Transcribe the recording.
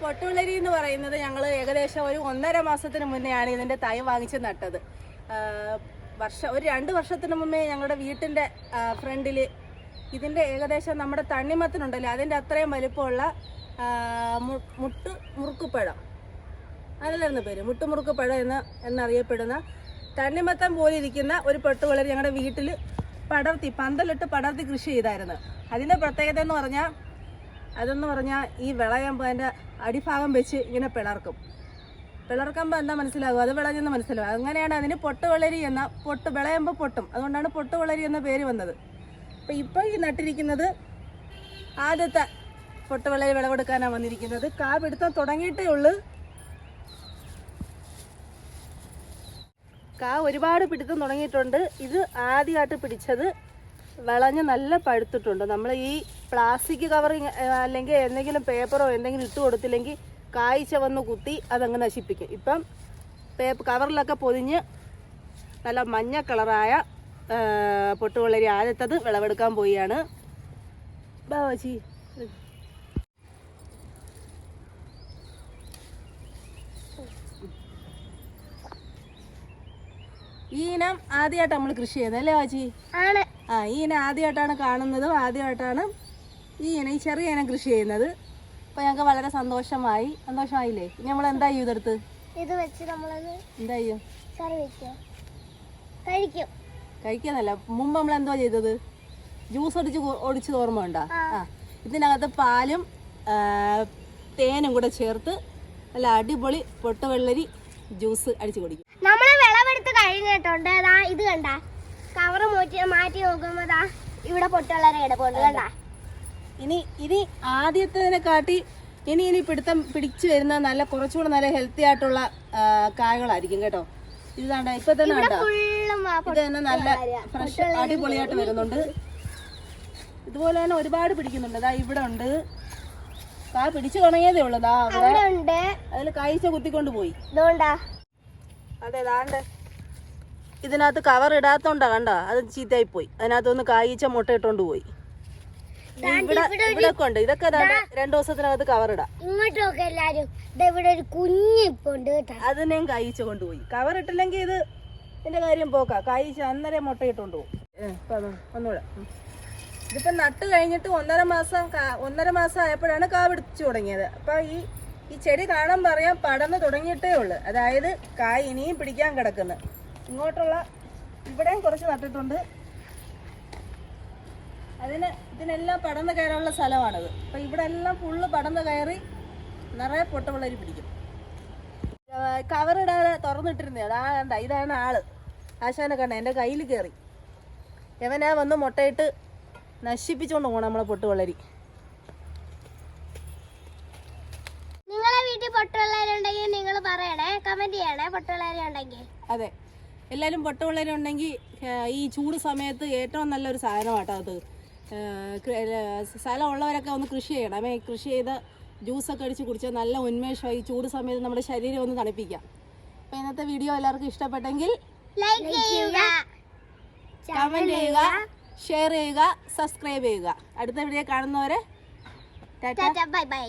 പൊട്ടുള്ളരി എന്ന് പറയുന്നത് ഞങ്ങൾ ഏകദേശം ഒരു ഒന്നര മാസത്തിന് മുന്നെയാണ് ഇതിന്റെ തൈ വാങ്ങിച്ച് നട്ടത്. വർഷം ഒരു രണ്ട് വർഷത്തിന് മുമ്പേ ഞങ്ങളുടെ വീട്ടിന്റെ ഫ്രണ്ടിൽ ഇതിന്റെ ഏകദേശം നമ്മുടെ തണ്ണിമത്തിനുണ്ടല്ലോ അതിന്റെ അത്രയും വലിപ്പമുള്ള മുട്ട് മുറുക്കുപ്പഴം അതിലായിരുന്നു പേര്. മുട്ടുമുറുക്ക് പഴം എന്ന് എന്നറിയപ്പെടുന്ന തണ്ണിമത്തം പോലെ ഇരിക്കുന്ന ഒരു പൊട്ടുവളരി ഞങ്ങളുടെ വീട്ടിൽ പടർത്തി പന്തലിട്ട് പടർത്തി കൃഷി ചെയ്തായിരുന്നു. അതിന്റെ പ്രത്യേകത എന്ന് പറഞ്ഞാൽ അതെന്ന് പറഞ്ഞാൽ ഈ വിളയാകുമ്പോൾ അതിന്റെ അടിഭാഗം വെച്ച് ഇങ്ങനെ പിളർക്കും. പിളർക്കുമ്പോൾ എന്താ മനസ്സിലാകും അത് വിളഞ്ഞെന്ന് മനസ്സിലാവും അങ്ങനെയാണ് അതിന് പൊട്ടുവിളരി എന്ന പൊട്ട് വിളയുമ്പോൾ പൊട്ടും. അതുകൊണ്ടാണ് പൊട്ടുവിളരി എന്ന പേര് വന്നത്. അപ്പം ഇപ്പോൾ ഈ നട്ടിരിക്കുന്നത് ആദ്യത്തെ പൊട്ടുവിളരി വിളവെടുക്കാനാണ് വന്നിരിക്കുന്നത്. കാ തുടങ്ങിയിട്ടേ ഉള്ളൂ. കാ ഒരുപാട് പിടുത്തം തുടങ്ങിയിട്ടുണ്ട്. ഇത് ആദ്യമായിട്ട് പിടിച്ചത് വിളഞ്ഞ് നല്ല പഴുത്തിട്ടുണ്ട്. നമ്മൾ ഈ പ്ലാസ്റ്റിക് കവറിങ് അല്ലെങ്കിൽ എന്തെങ്കിലും പേപ്പറോ എന്തെങ്കിലും ഇട്ട് കൊടുത്തില്ലെങ്കിൽ കായ്ച്ച വന്ന് കുത്തി അതങ്ങ് നശിപ്പിക്കും. ഇപ്പം പേപ്പർ കവറിലൊക്കെ പൊതിഞ്ഞ് നല്ല മഞ്ഞ കളറായ പൊട്ടുവളരി ആദ്യത്തത് വിളവെടുക്കാൻ പോവുകയാണ്. ബാബാജി ഈ ഇനം ആദ്യമായിട്ട് നമ്മൾ കൃഷി ചെയ്തത് അല്ലേ വാച്ചി? ആ ഈ ഇനം ആദ്യമായിട്ടാണ് കാണുന്നതും ആദ്യമായിട്ടാണ് ഈ ഇനം ഈ ചെറിയ ഇനം കൃഷി ചെയ്യുന്നത്. അപ്പൊ ഞങ്ങൾക്ക് വളരെ സന്തോഷമായി. സന്തോഷമായില്ലേ? ഇനി നമ്മൾ എന്താ ചെയ്യും ഇതെടുത്ത്? ഇത് വെച്ച് നമ്മളത് എന്താ ചെയ്യും? കഴിക്കും. കഴിക്കാന്നല്ല മുമ്പ് നമ്മൾ എന്തോ ചെയ്തത്? ജ്യൂസ് ഒടിച്ച് ഒടിച്ചത് ഓർമ്മ ഉണ്ടോ? ആ. ഇതിനകത്ത് പാലും തേനും കൂടെ ചേർത്ത് നല്ല അടിപൊളി പൊട്ടുവെള്ളരി ജ്യൂസ് അടിച്ചു കുടിക്കും. നമ്മൾ കഴിഞ്ഞിട്ടുണ്ട്. അതാ ഇത് കണ്ട. കവർ മാറ്റി മാറ്റി നോക്കുമ്പോ ദാ ഇവിടെ പൊട്ടുള്ളരെ കിടപ്പുണ്ട് കണ്ട. ഇനി ഇനി ആദ്യത്തേതിനെ കാട്ടി ഇനി ഇനി പിടുത്തം പിടിച്ചു വരുന്ന നല്ല കുറച്ചുകൂടെ നല്ല ഹെൽത്തി ആയിട്ടുള്ള കായകളായിരിക്കും കേട്ടോ. ഇത് കണ്ട ഇപ്പൊ തന്നെ ഇത് തന്നെ നല്ല ഫ്രഷ് അടിപൊളിയായിട്ട് വരുന്നുണ്ട്. ഇതുപോലെ തന്നെ ഒരുപാട് പിടിക്കുന്നുണ്ട്. ദാ ഇവിടെ ഉണ്ട്. കാ പിടിച്ചു തുടങ്ങിയതേ ഉള്ളൂ. ദാ അവിടെ അതിൽ കായ്ച്ച കുത്തിക്കൊണ്ട് പോയി. അതെ ദാണ്ട് ഇതിനകത്ത് കവർ ഇടാത്തോണ്ടാ കണ്ട? അത് ചീത്തയായി പോയി അതിനകത്തൊന്ന് കായിച്ച മുട്ട ഇട്ടോണ്ട് പോയി. ഇവിടെ ഇവിടെ ഒക്കെ ഉണ്ട് ഇതൊക്കെ രണ്ടു ദിവസത്തിനകത്ത് കവർ ഇടാം. എല്ലാരും. ഇവിടെ ഒരു അതിനെയും കായ്ച്ച കൊണ്ടുപോയി കവർ ഇട്ടില്ലെങ്കിൽ ഇത് ഇതിന്റെ കാര്യം പോക്കാ. കായ്ച്ച അന്നേരം മുട്ട ഇട്ടോണ്ട് പോകും ഒന്നുകൂടെ. ഇതിപ്പോ നട്ട് കഴിഞ്ഞിട്ട് ഒന്നര മാസം ഒന്നര മാസം ആയപ്പോഴാണ് കാവിടിച്ചു തുടങ്ങിയത്. അപ്പൊ ഈ ഈ ചെടി കാണാൻ പറയാൻ പടന്ന് തുടങ്ങിയിട്ടേ ഉള്ളു. അതായത് കായ് ഇനിയും പിടിക്കാൻ കിടക്കുന്നു. ഇങ്ങോട്ടുള്ള ഇവിടെയും കുറച്ച് നട്ടിട്ടുണ്ട്. അതിന് ഇതിനെല്ലാം പടന്ന് കയറാനുള്ള സ്ഥലമാണത്. അപ്പം ഇവിടെ എല്ലാം ഫുള്ള് പടന്ന് കയറി നിറയെ പൊട്ടവിളരി പിടിക്കും. കവറിടാതെ തുറന്നിട്ടിരുന്നേ. അതാ കണ്ട ഇതാണ് ആൾ. ആശാനെ കണ്ട എന്റെ കയ്യിൽ കയറി എവനാ വന്ന് മുട്ടയിട്ട് നശിപ്പിച്ചുകൊണ്ട് പോകണം നമ്മളെ പൊട്ടുവളരി. നിങ്ങളെ വീട്ടിൽ പൊട്ടുള്ളവര് ഉണ്ടെങ്കിൽ നിങ്ങൾ പറയണേ കമന്റ് ചെയ്യണേ പൊട്ടുള്ളവര് ഉണ്ടെങ്കിൽ. അതെ. എല്ലാവരും പൊട്ടവിളരുണ്ടെങ്കിൽ ഈ ചൂട് സമയത്ത് ഏറ്റവും നല്ലൊരു സാധനമാട്ടോ അത്. സ്ഥലം ഉള്ളവരൊക്കെ സ്ഥലമുള്ളവരൊക്കെ ഒന്ന് കൃഷി ചെയ്യണം. അമ്മേ കൃഷി ചെയ്ത് ജ്യൂസൊക്കെ അടിച്ച് കുടിച്ചാൽ നല്ല ഉന്മേഷമായി ഈ ചൂട് സമയത്ത് നമ്മുടെ ശരീരം ഒന്ന് തണുപ്പിക്കാം. അപ്പം ഇന്നത്തെ വീഡിയോ എല്ലാവർക്കും ഇഷ്ടപ്പെട്ടെങ്കിൽ ലൈക്ക് ചെയ്യുക. കമന്റ് ചെയ്യുക ഷെയർ ചെയ്യുക സബ്സ്ക്രൈബ് ചെയ്യുക. അടുത്ത വീഡിയോ കാണുന്നവരെ ബൈ ബൈ.